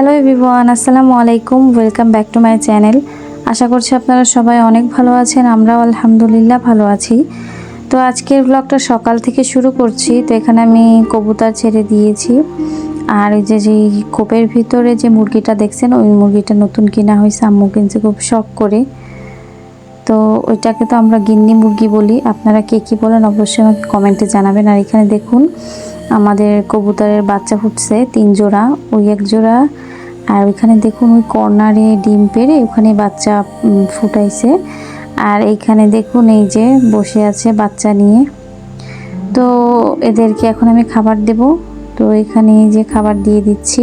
Hello everyone আসসালামু আলাইকুম welcome back to my channel আশা করছি আপনারা সবাই অনেক ভালো আছেন, আমরাও আলহামদুলিল্লাহ ভালো আছি। তো আজকের ব্লগটা সকাল থেকে শুরু করছি, তো এখানে আমি কবুতর ছেড়ে দিয়েছি। আর এই যে যে কোপের ভিতরে যে মুরগিটা দেখছেন, ওই মুরগিটা নতুন কিনা হয়েছে, আম্মু কিনছে খুব শখ করে। তো ওইটাকে তো আমরা গিন্নি মুরগি বলি। আপনারা কে কী বলেন অবশ্যই আমাকে কমেন্টে জানাবেন। আর এখানে দেখুন, আমাদের কবুতরের বাচ্চা ফুটছে, তিন জোড়া, ওই এক জোড়া। আর ওইখানে দেখুন, ওই কর্নারে ডিম পেড়ে ওখানে বাচ্চা ফুটাইছে। আর এইখানে দেখুন, এই যে বসে আছে বাচ্চা নিয়ে। তো এদেরকে এখন আমি খাবার দেব। তো এখানে এই যে খাবার দিয়ে দিচ্ছি।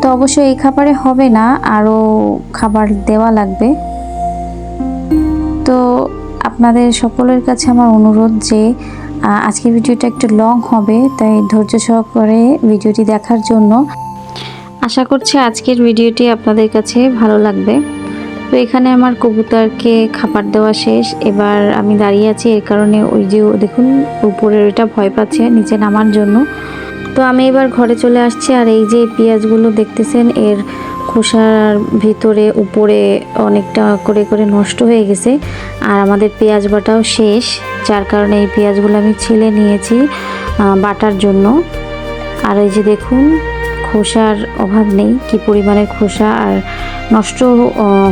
তো অবশ্যই এই খাবারে হবে না, আরও খাবার দেওয়া লাগবে। আপনাদের সকলের কাছে আমার অনুরোধ যে আজকের ভিডিওটা একটু লং হবে, তাই ধৈর্য সহকারে ভিডিওটি দেখার জন্য। আশা করছি আজকের ভিডিওটি আপনাদের কাছে ভালো লাগবে। তো এখানে আমার কবুতরকে খাবার দেওয়া শেষ। এবার আমি দাঁড়িয়ে আছি, এর কারণে ওই যে দেখুন উপরের ওইটা ভয় পাচ্ছে, নিচে নামার জন্য। তো আমি এবার ঘরে চলে আসছি, আর এই যে পেঁয়াজগুলো দেখতেছেন, এর খোসার ভিতরে, উপরে অনেকটা করে করে নষ্ট হয়ে গেছে। আর আমাদের পেঁয়াজ বাটাও শেষ। যার কারণে এই পেঁয়াজগুলো আমি ছিলে নিয়েছি বাটার জন্য। আর এই যে দেখুন, খোসার অভাব নেই, কি পরিমাণের খোসা আর নষ্ট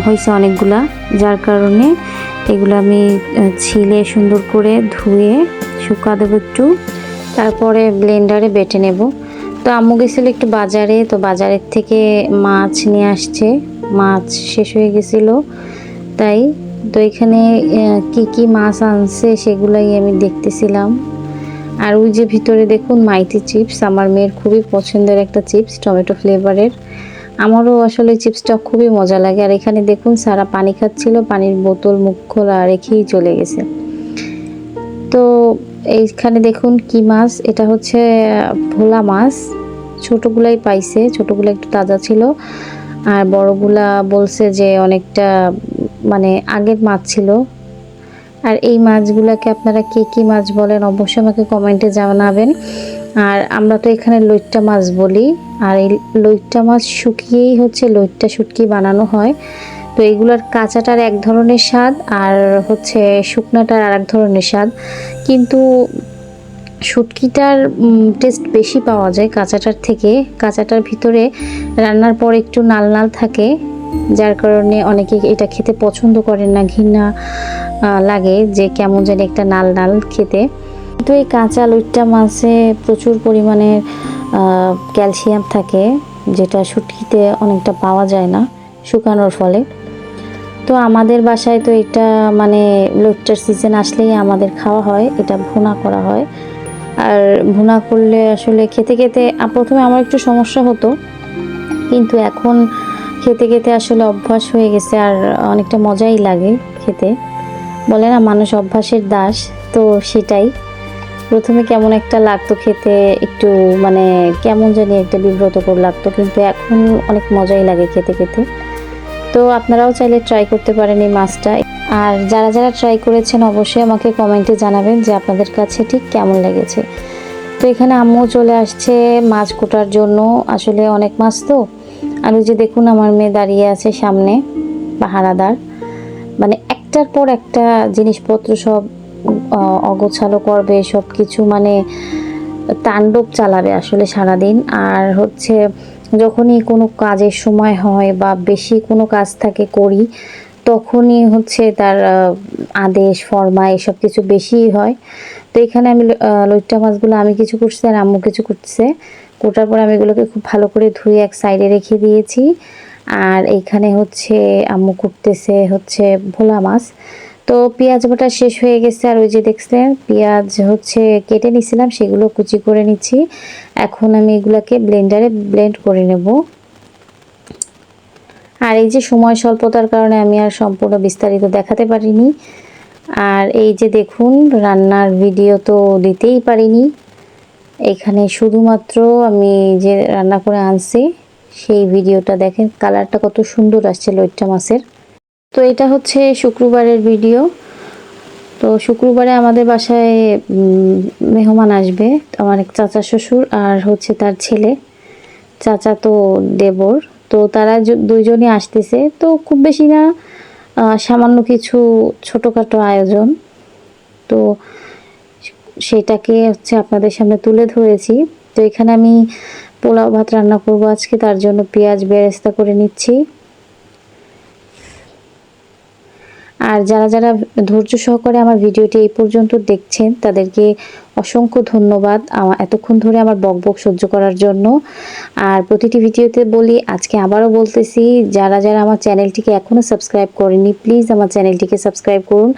হয়েছে অনেকগুলা। যার কারণে এগুলো আমি ছিলে সুন্দর করে ধুয়ে শুকা দেবো একটু। তারপরে ব্লেন্ডারে বেটে নেব। তো আম্মু গেছিল একটু বাজারে, তো বাজারের থেকে মাছ নিয়ে আসছে। মাছ শেষ হয়ে গেছিল। তাই তো এখানে কি কি মাছ আনছে সেগুলাই আমি দেখতেছিলাম। আর ওই যে ভিতরে দেখুন মাইতি চিপস, আমার মেয়ের খুবই পছন্দের একটা চিপস, টমেটো ফ্লেভারের। আমারও আসলে চিপসটা খুবই মজা লাগে। আর এখানে দেখুন সারা পানি খাচ্ছিল, পানির বোতল মুখ খোলা রেখেই চলে গেছে। তো এইখানে দেখুন কি মাছ। এটা হচ্ছে ভোলা মাছ। ছোটগুলাই পাইছে, ছোটগুলো একটু তাজা ছিল। আর বড়গুলা বলছে যে অনেকটা মানে আগের মাছ ছিল। আর এই মাছগুলোকে আপনারা কে কি মাছ বলেন অবশ্যই আমাকে কমেন্টে জানাবেন। আর আমরা তো এখানে লইট্টা মাছ বলি। আর এই লইট্টা মাছ শুকিয়েই হচ্ছে লইট্টা শুটকি বানানো হয়। তো এগুলোর কাঁচাটার এক ধরনের স্বাদ আর হচ্ছে শুকনাটার আর এক ধরনের স্বাদ। কিন্তু শুটকিটার টেস্ট বেশি পাওয়া যায় কাঁচাটার থেকে। কাঁচাটার ভিতরে রান্নার পর একটু নাল নাল থাকে, যার কারণে অনেকে এটা খেতে পছন্দ করেন না, ঘৃণা লাগে যে কেমন যেন একটা নাল নাল খেতে। কিন্তু এই কাঁচা লইট্টা মাছে প্রচুর পরিমাণে ক্যালসিয়াম থাকে, যেটা শুটকিতে অনেকটা পাওয়া যায় না শুকানোর ফলে। তো আমাদের বাসায় তো এটা মানে লইট্টার সিজন আসলেই আমাদের খাওয়া হয়, এটা ভুনা করা হয়। আর ভুনা করলে আসলে খেতে খেতে প্রথমে আমার একটু সমস্যা হতো, কিন্তু এখন খেতে খেতে আসলে অভ্যাস হয়ে গেছে আর অনেকটা মজাই লাগে খেতে। বলে না, মানুষ অভ্যাসের দাস, তো সেটাই। প্রথমে কেমন একটা লাগতো খেতে, একটু মানে কেমন জানি একটা বিব্রতকর লাগতো, কিন্তু এখন অনেক মজাই লাগে খেতে খেতে। তো আপনারাও চাইলে ট্রাই করতে পারেন এই মাছটা। আর যারা যারা ট্রাই করেছেন অবশ্যই আমাকে কমেন্টে জানাবেন যে আপনাদের কাছে ঠিক কেমন লেগেছে। তো এখানে আম্মু চলে আসছে মাছ কোটার জন্য। আসলে অনেক মাছ তো। আর ওই যে দেখুন আমার মেয়ে দাঁড়িয়ে আছে সামনে, পাহারাদার। মানে একটার পর একটা জিনিসপত্র সব অগোছালো করবে সব কিছু মানে তাণ্ডব চালাবে আসলে সারাদিন। আর হচ্ছে যখনই কোনো কাজের সময় হয় বা বেশি কোনো কাজ থাকে করি তখনই হচ্ছে তার আদেশ ফরমা এসব কিছু বেশিই হয়। তো এখানে আমি আহ, লইট্টা মাছগুলো আমি কিছু করছি আর আম্মু কিছু করছে। কোটার পর আমি এগুলোকে খুব ভালো করে ধুয়ে এক সাইডে রেখে দিয়েছি। আর এইখানে হচ্ছে আম্মু করতেছে হচ্ছে ভোলা মাছ। তো পেঁয়াজ বাটা শেষ হয়ে গেছে, আর ওই যে দেখছেন পেঁয়াজ হচ্ছে কেটে নিছিলাম, সেগুলো কুচি করে নিচ্ছি। এখন আমি এগুলাকে ব্লেন্ডারে ব্লেন্ড করে নেব। আর এই যে সময় স্বল্পতার কারণে আমি আর সম্পূর্ণ বিস্তারিত দেখাতে পারিনি। আর এই যে দেখুন, রান্নার ভিডিও তো দিতেই পারিনি। এখানে শুধুমাত্র আমি যে রান্না করে আনছি, সেই ভিডিওটা দেখেন কালারটা কত সুন্দর আসছে লইট্টা মাছের। তো এটা হচ্ছে শুক্রবারের ভিডিও। তো শুক্রবারে আমাদের বাসায় মেহমান আসবে আমার এক চাচা শ্বশুর আর হচ্ছে তার ছেলে। চাচা তো দেবর। তো তারা দুইজনই আসতেছে। তো খুব বেশি না সামান্য কিছু ছোটোখাটো আয়োজন। তো সেটাকে হচ্ছে আপনাদের সামনে তুলে ধরেছি। তো এখানে আমি পোলাও ভাত রান্না করব আজকে। তার জন্য পেঁয়াজ বেরেস্তা করে নিচ্ছি। আর যারা যারা ধৈর্য সহকারে আমার ভিডিওটি এই পর্যন্ত দেখছেন, তাদেরকে অসংখ্য ধন্যবাদ আমার এতক্ষণ ধরে আমার বকবক সহ্য করার জন্য। আর প্রতিটি ভিডিওতে বলি, আজকে আবারও বলতেছি, যারা যারা আমার চ্যানেলটিকে এখনও সাবস্ক্রাইব করেনি প্লিজ আমার চ্যানেলটিকে সাবস্ক্রাইব করুন।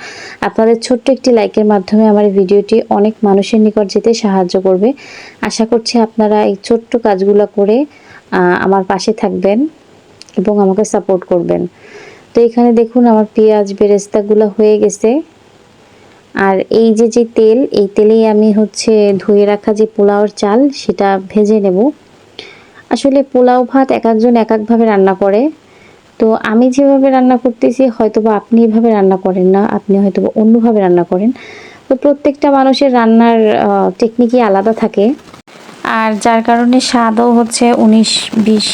আপনাদের ছোট্ট একটি লাইকের মাধ্যমে আমার ভিডিওটি অনেক মানুষের নিকট যেতে সাহায্য করবে। আশা করছি আপনারা এই ছোট্ট কাজগুলো করে আমার পাশে থাকবেন এবং আমাকে সাপোর্ট করবেন। তো এখানে দেখুন আমার পেঁয়াজ বেরেস্তাগুলো হয়ে গেছে। আর এই যে যে তেল, এই তেলেই আমি হচ্ছে ধুয়ে রাখা যে পোলাওর চাল, সেটা ভেজে নেব। আসলে পোলাও ভাত এক একজন এক একভাবে রান্না করে। তো আমি যেভাবে রান্না করতেছি হয়তো বা আপনি এভাবে রান্না করেন না, আপনি হয়তো বা অন্যভাবে রান্না করেন। তো প্রত্যেকটা মানুষের রান্নার টেকনিকই আলাদা থাকে। আর যার কারণে স্বাদও হচ্ছে উনিশ বিশ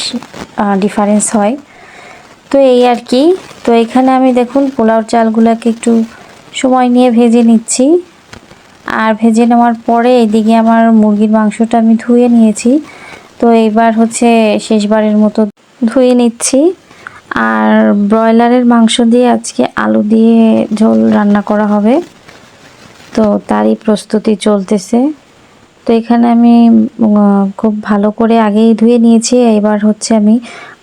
ডিফারেন্স হয়। তো এই আর কি। তো এখানে আমি দেখুন পোলাও চালগুলোকে একটু সময় নিয়ে ভেজে নিচ্ছি। আর ভেজে নেওয়ার পরে এইদিকে আমার মুরগির মাংসটা আমি ধুয়ে নিয়েছি। তো এইবার হচ্ছে শেষবারের মতো ধুয়ে নিচ্ছি। আর ব্রয়লারের মাংস দিয়ে আজকে আলু দিয়ে ঝোল রান্না করা হবে। তো তারই প্রস্তুতি চলতেছে। তো এখানে আমি খুব ভালো করে আগেই ধুয়ে নিয়েছি। এবার হচ্ছে আমি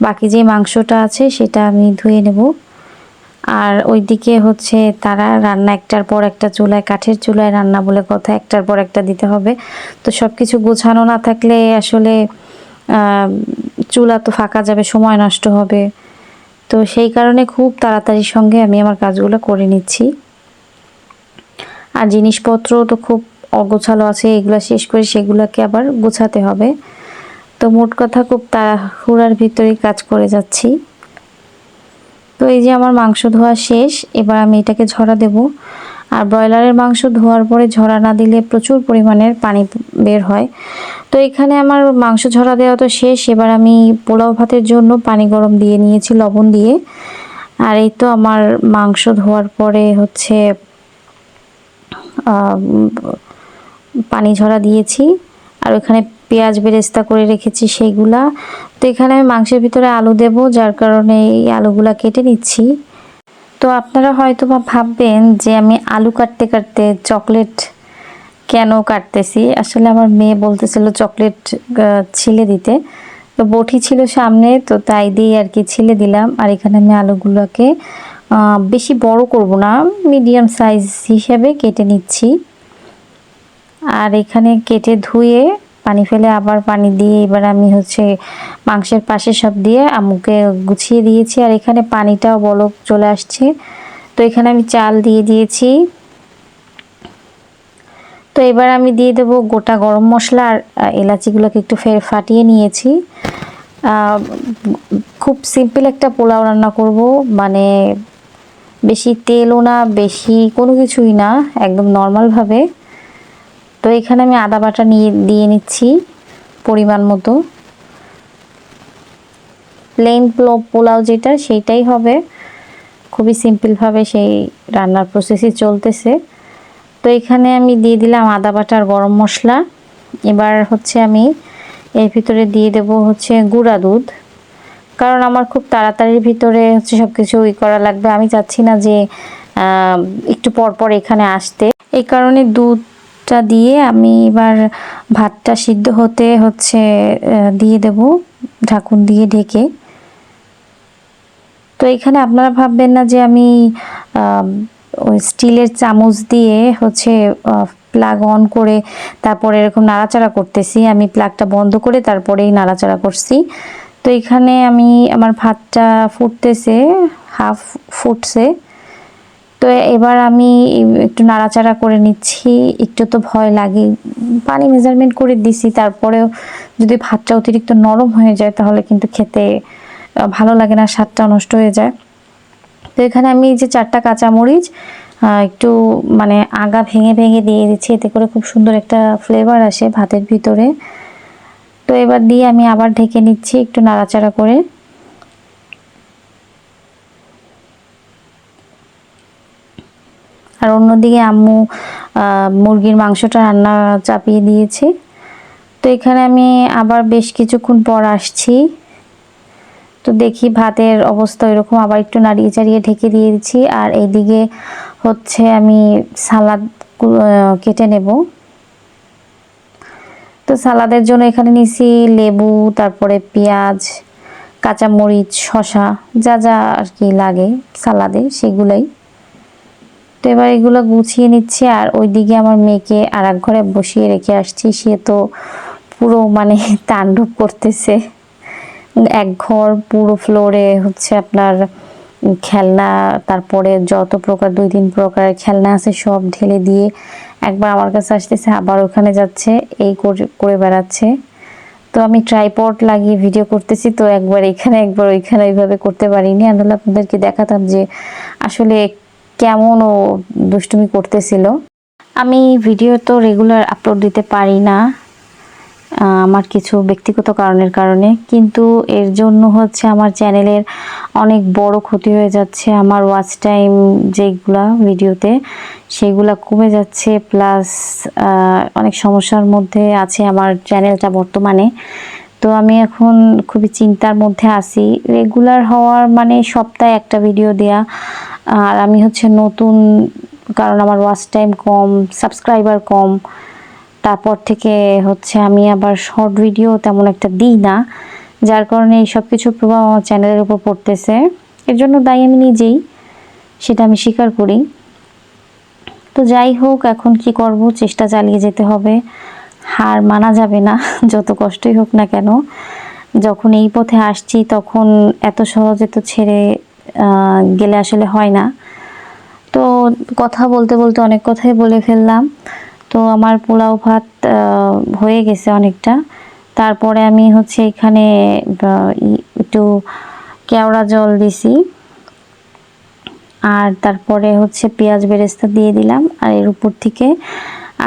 বাকি যে মাংসটা আছে সেটা আমি ধুয়ে নেব। আর ওইদিকে হচ্ছে তারা রান্না একটার পর একটা চুলায়, কাঠের চুলায় রান্না বলে কথা, একটার পর একটা দিতে হবে। তো সব কিছু গোছানো না থাকলে আসলে চুলা তো ফাঁকা যাবে, সময় নষ্ট হবে। তো সেই কারণে খুব তাড়াতাড়ির সঙ্গে আমি আমার কাজগুলো করে নিচ্ছি। আর জিনিসপত্র তো খুব অগোছালো আছে, এগুলো শেষ করে সেগুলোকে আবার গোছাতে হবে। তো মোট কথা খুব তাড়াহুড়ার ভিতরেই কাজ করে যাচ্ছি। তো এই যে আমার মাংস ধোয়া শেষ, এবার আমি এটাকে ঝরা দেব। আর ব্রয়লারের মাংস ধোয়ার পরে ঝরা না দিলে প্রচুর পরিমাণের পানি বের হয়। তো এখানে আমার মাংস ঝরা দেওয়া তো শেষ, এবার আমি পোলাও ভাতের জন্য পানি গরম দিয়ে নিয়েছি, লবণ দিয়ে। আর এই তো আমার মাংস ধোয়ার পরে হচ্ছে পানি ঝরা দিয়েছি আর ওখানে পেঁয়াজ বেরেস্তা করে রেখেছি সেইগুলা তো এখানে আমি মাংসের ভিতরে আলু দেব, যার কারণে এই আলুগুলা কেটে নিচ্ছি। তো আপনারা হয়তো বা ভাববেন যে আমি আলু কাটতে কাটতে চকলেট কেন কাটতেছি? আসলে আমার মেয়ে বলতেছিল চকলেট ছিলে দিতে। তো বটি ছিল সামনে, তো তাই দিয়ে আর কি ছিলে দিলাম। আর এখানে আমি আলুগুলোকে বেশি বড় করব না, মিডিয়াম সাইজ হিসেবে কেটে নিচ্ছি। আর এখানে কেটে ধুয়ে পানি ফেলে আবার পানি দিয়ে এবার আমি হচ্ছে মাংসের পাশে সব দিয়ে আম্মুকে গুছিয়ে দিয়েছি। আর এখানে পানিটাও বলক চলে আসছে। তো এখানে আমি চাল দিয়ে দিয়েছি। তো এবার আমি দিয়ে দেবো গোটা গরম মশলা আর এলাচিগুলোকে একটু ফের ফাটিয়ে নিয়েছি। খুব সিম্পল একটা পোলাও রান্না করব। মানে বেশি তেলও না, বেশি কোনো কিছুই না, একদম নর্মালভাবে। তো এখানে আমি আদা বাটা নিয়ে, দিয়ে নিচ্ছি পরিমাণ মতো। প্লেন পোলাও যেটা, সেইটাই হবে। খুবই সিম্পলভাবে সেই রান্নার প্রসেসই চলতেছে। তো এখানে আমি দিয়ে দিলাম আদা বাটা আর গরম মশলা। এবার হচ্ছে আমি এর ভিতরে দিয়ে দেব হচ্ছে গুঁড়া দুধ। কারণ আমার খুব তাড়াতাড়ির ভিতরে হচ্ছে সব কিছু ই করা লাগবে। আমি চাচ্ছি না যে একটু পর পর এখানে আসতে। এই কারণে দুধটা দিয়ে আমি এবার ভাতটা সিদ্ধ হতে হচ্ছে দিয়ে দেব, ঢাকুন দিয়ে ঢেকে। তো এখানে আপনারা ভাববেন না যে আমি ওই স্টিলের চামচ দিয়ে হচ্ছে প্লাগ অন করে তারপরে এরকম নাড়াচাড়া করতেছি। আমি প্লাগটা বন্ধ করে তারপরেই নাড়াচাড়া করছি। তো এখানে আমি, আমার ভাতটা ফুটতেছে হাফ ফুটছে। তো এবার আমি একটু নাড়াচাড়া করে নিচ্ছি। একটু তো ভয় লাগে। পানি মেজারমেন্ট করে দিছি, তারপরেও যদি ভাতটা অতিরিক্ত নরম হয়ে যায়, তাহলে কিন্তু খেতে ভালো লাগে না স্বাদটা নষ্ট হয়ে যায়। তো এখানে আমি যে চারটা কাঁচামরিচ একটু মানে আগা ভেঙে ভেঙে দিয়ে দিচ্ছি, এতে করে খুব সুন্দর একটা ফ্লেভার আসে ভাতের ভিতরে। তো এবার দিয়ে আমি আবার ঢেকে নিচ্ছি, একটু নাড়াচাড়া করে। আর অন্যদিকে আম্মু মুরগির মাংসটা রান্না চাপিয়ে দিয়েছে। তো এখানে আমি আবার বেশ কিছুক্ষণ পর আসছি। তো দেখি ভাতের অবস্থা এরকম আবার একটু নাড়িয়ে চাড়িয়ে ঢেকে দিয়েছি। আর এইদিকে হচ্ছে আমি সালাদ কেটে নেব। তো সালাদের জন্য এখানে নিছি লেবু, তারপরে পেঁয়াজ, কাঁচামরিচ শশা যা যা আর কি লাগে সালাদে, সেগুলাই। তো এবার এগুলো গুছিয়ে নিচ্ছি আর ওইদিকে আমার মেয়েকে আর এক ঘরে বসিয়ে রেখে আসছি। সে তো পুরো মানে তাণ্ডব করতেছে। এক ঘর, পুরো ফ্লোরে হচ্ছে আপনার খেলনা, তারপরে যত প্রকার, দুই তিন প্রকারের খেলনা আছে সব ঢেলে দিয়ে একবার আমার কাছে আসতেছে, আবার ওখানে যাচ্ছে, এই করে বেড়াচ্ছে। তো আমি ট্রাইপড লাগিয়ে ভিডিও করতেছি, তো একবার এখানে, একবার ওইখানে এইভাবে করতে পারিনি। আমি আপনাদেরকে দেখাতাম যে আসলে কেমন ও দুষ্টুমি করতেছিল। আমি ভিডিও তো রেগুলার আপলোড দিতে পারি না আমার কিছু ব্যক্তিগত কারণের কারণে। কিন্তু এর জন্য হচ্ছে আমার চ্যানেলের অনেক বড় ক্ষতি হয়ে যাচ্ছে। আমার ওয়াচ টাইম যেগুলা ভিডিওতে সেগুলা কমে যাচ্ছে। প্লাস অনেক সমস্যার মধ্যে আছে আমার চ্যানেলটা বর্তমানে। তো আমি এখন খুবই চিন্তার মধ্যে আছি। রেগুলার হওয়ার মানে সপ্তাহে একটা ভিডিও দেয়া। আর আমি হচ্ছে নতুন, কারণ আমার ওয়াচ টাইম কম সাবস্ক্রাইবার কম। তারপর থেকে হচ্ছে আমি আবার শর্ট ভিডিও তেমন একটা দিই না, যার কারণে এই সব কিছু প্রভাব আমার চ্যানেলের উপর পড়তেছে। এর জন্য দায়ী আমি নিজেই, সেটা আমি স্বীকার করি। তো যাই হোক, এখন কি করব? চেষ্টা চালিয়ে যেতে হবে। হার মানা যাবে না, যত কষ্টই হোক না কেন। যখন এই পথে আসছি, তখন এত সহজে তো ছেড়ে গেলে আসলে হয় না। তো কথা বলতে বলতে অনেক কথাই বলে ফেললাম। তো আমার পোলাও ভাত হয়ে গেছে অনেকটা। তারপরে আমি হচ্ছে এখানে একটু কেওড়া জল দিছি। আর তারপরে হচ্ছে পেঁয়াজ বেরেস্তা দিয়ে দিলাম। আর এর উপর থেকে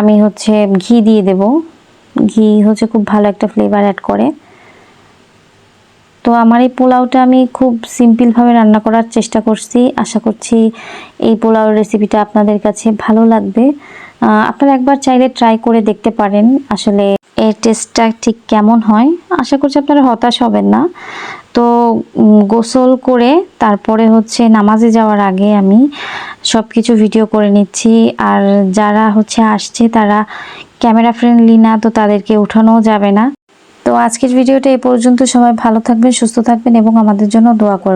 আমি হচ্ছে ঘি দিয়ে দেব। ঘি হচ্ছে খুব ভালো একটা ফ্লেভার অ্যাড করে। তো আমার এই পোলাওটা আমি খুব সিম্পলভাবে রান্না করার চেষ্টা করছি। আশা করছি এই পোলাওর রেসিপিটা আপনাদের কাছে ভালো লাগবে। আপনারা একবার চাইলে ট্রাই করে দেখতে পারেন আসলে এর টেস্টটা ঠিক কেমন হয়। আশা করছি আপনারা হতাশ হবেন না। তো গোসল করে তারপরে হচ্ছে নামাজে যাওয়ার আগে আমি সব কিছু ভিডিও করে নিচ্ছি। আর যারা হচ্ছে আসছে তারা ক্যামেরা ফ্রেন্ডলি না, তো তাদেরকে উঠানোও যাবে না। আজকের ভিডিওটা এ পর্যন্ত। সবাই ভালো থাকবেন সুস্থ থাকবেন এবং আমাদের জন্য দোয়া করবেন।